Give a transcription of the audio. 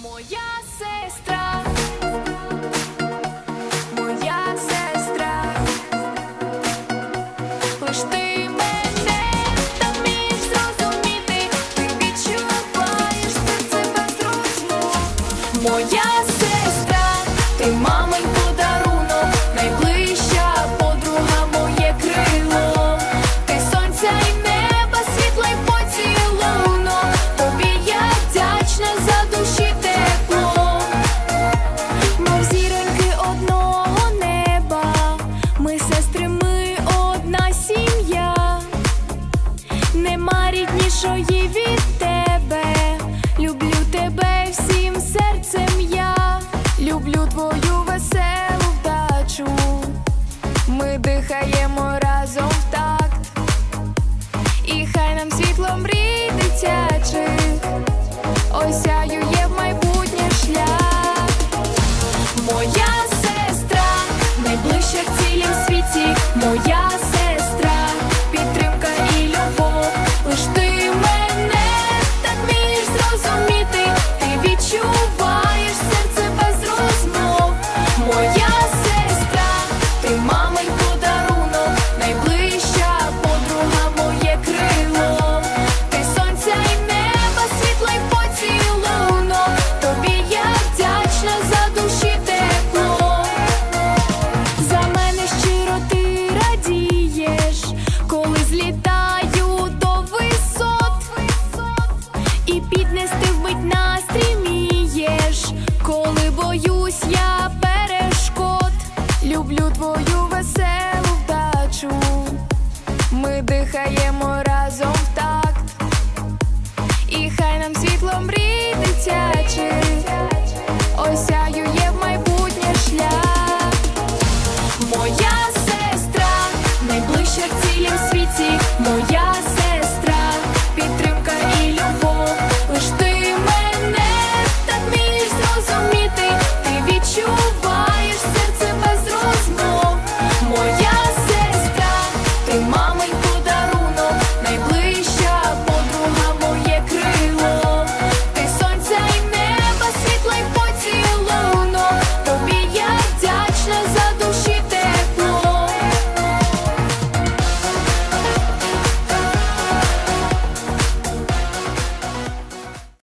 Моя сестра, моя сестра, лиш ти мене та вмієш зрозуміти, ти відчуваєш серце без розмов. Моя сестра, ти мамин Нема ріднішої від тебе. Люблю тебе всім серцем я. Люблю твою веселу вдачу. Ми дихаємо разом в такт. І хай нам світло мрій дитячих осяює в майбутнє шлях. Моя сестра найближча в цілім світі, моя і піднести вбить настрій мієш коли боюсь, я перешкод, люблю твою веселу вдачу, ми дихаємо разом в такт, і хай нам світлом мрій дитячий. Ось